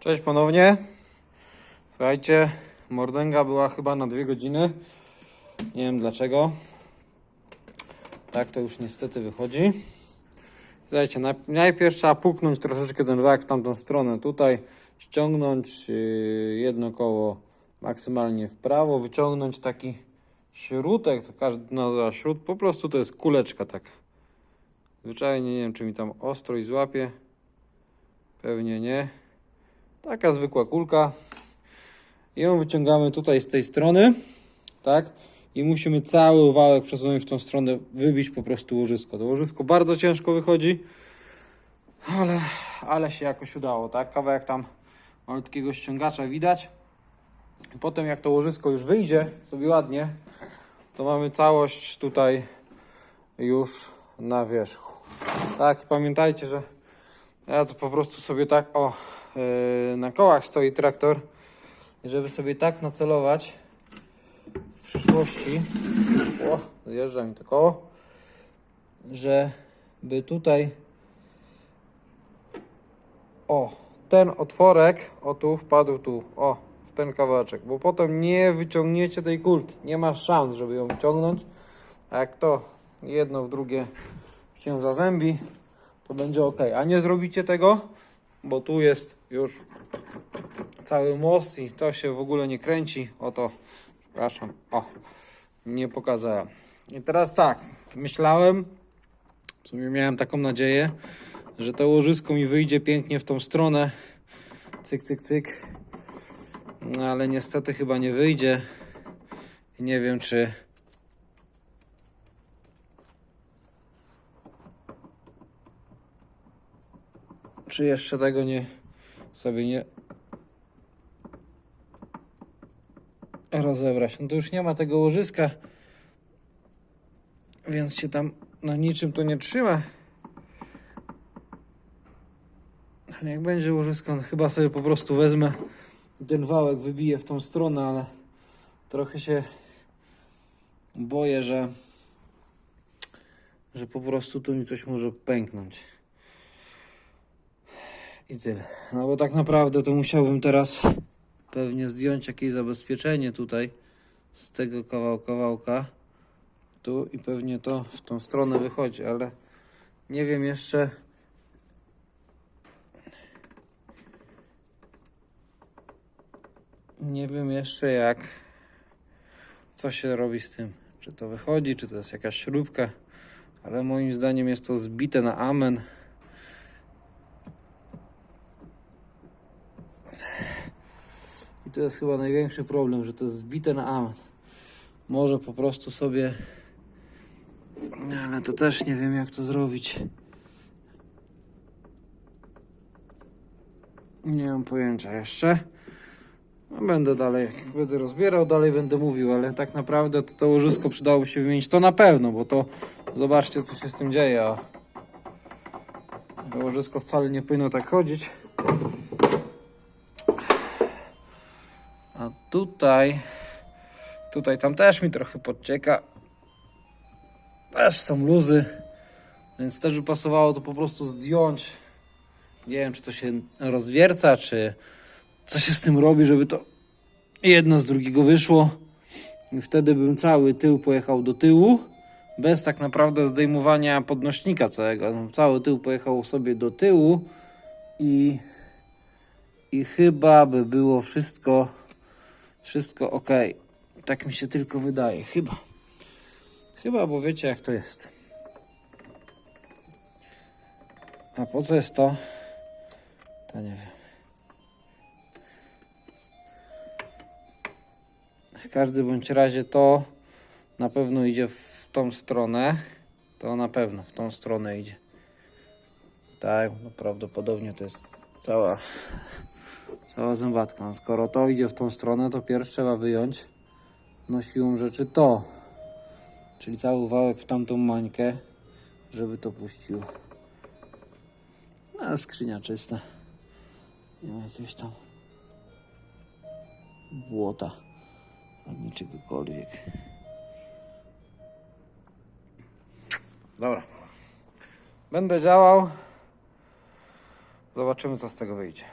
Cześć ponownie. Słuchajcie, mordęga była chyba na dwie godziny. Nie wiem dlaczego. Tak to już niestety wychodzi. Słuchajcie, naj- najpierw trzeba puknąć troszeczkę ten wak w tamtą stronę. Tutaj ściągnąć yy, jedno koło maksymalnie w prawo, wyciągnąć taki śrutek, to każdy nazywa śrut. Po prostu to jest kuleczka tak. Zwyczajnie nie wiem, czy mi tam ostrość złapie. Pewnie nie. Taka zwykła kulka. I ją wyciągamy tutaj z tej strony, tak? I musimy cały wałek przesunąć w tą stronę, wybić po prostu łożysko. To łożysko bardzo ciężko wychodzi, ale, ale się jakoś udało, tak? Kawałek tam malutkiego ściągacza widać. I potem jak to łożysko już wyjdzie sobie ładnie, to mamy całość tutaj już na wierzchu. Tak, pamiętajcie, że ja to po prostu sobie tak, o, yy, na kołach stoi traktor. I żeby sobie tak nacelować w przyszłości, o, zjeżdża mi to koło, że by tutaj, o, ten otworek, o tu, wpadł tu, o, w ten kawałeczek, bo potem nie wyciągniecie tej kulki. Nie ma szans, żeby ją wyciągnąć. A jak to jedno w drugie się zazębi, to będzie ok. A nie zrobicie tego, bo tu jest już cały most i to się w ogóle nie kręci. Oto, przepraszam, o, nie pokazałem. I teraz tak, myślałem, w sumie miałem taką nadzieję, że to łożysko mi wyjdzie pięknie w tą stronę. Cyk, cyk, cyk. No, ale niestety chyba nie wyjdzie. I nie wiem, czy czy jeszcze tego nie sobie nie rozebrać. No to już nie ma tego łożyska, więc się tam na niczym to nie trzyma. Ale jak będzie łożysko, no chyba sobie po prostu wezmę ten wałek wybiję w tą stronę, ale trochę się boję, że że po prostu tu mi coś może pęknąć. I tyle. No bo tak naprawdę to musiałbym teraz pewnie zdjąć jakieś zabezpieczenie tutaj z tego kawał, kawałka. Tu i pewnie to w tą stronę wychodzi, ale nie wiem jeszcze. Nie wiem jeszcze jak. Co się robi z tym? Czy to wychodzi, czy to jest jakaś śrubka, ale moim zdaniem jest to zbite na amen. I to jest chyba największy problem, że to jest zbite na amen. Może po prostu sobie. Ale to też nie wiem, jak to zrobić. Nie mam pojęcia jeszcze. No, będę dalej, będę rozbierał, dalej będę mówił, ale tak naprawdę to, to łożysko przydałoby się wymienić. To na pewno, bo to zobaczcie, co się z tym dzieje. A to łożysko wcale nie powinno tak chodzić. A tutaj, tutaj tam też mi trochę podcieka. Też są luzy, więc też by pasowało to po prostu zdjąć. Nie wiem, czy to się rozwierca, czy co się z tym robi, żeby to jedno z drugiego wyszło. I wtedy bym cały tył pojechał do tyłu, bez tak naprawdę zdejmowania podnośnika całego. Cały tył pojechał sobie do tyłu i, i chyba by było wszystko wszystko ok. Tak mi się tylko wydaje. Chyba. Chyba, bo wiecie jak to jest. A po co jest to? To nie wiem. W każdym bądź razie to na pewno idzie w tą stronę. To na pewno w tą stronę idzie. Tak, no prawdopodobnie to jest cała Cała zębatka. Skoro to idzie w tą stronę, to pierwsze trzeba wyjąć no siłą rzeczy to. Czyli cały wałek w tamtą mańkę, żeby to puściło. No, ale skrzynia czysta. Nie ma jakiegoś tam błota ani czegokolwiek. Dobra. Będę działał. Zobaczymy, co z tego wyjdzie.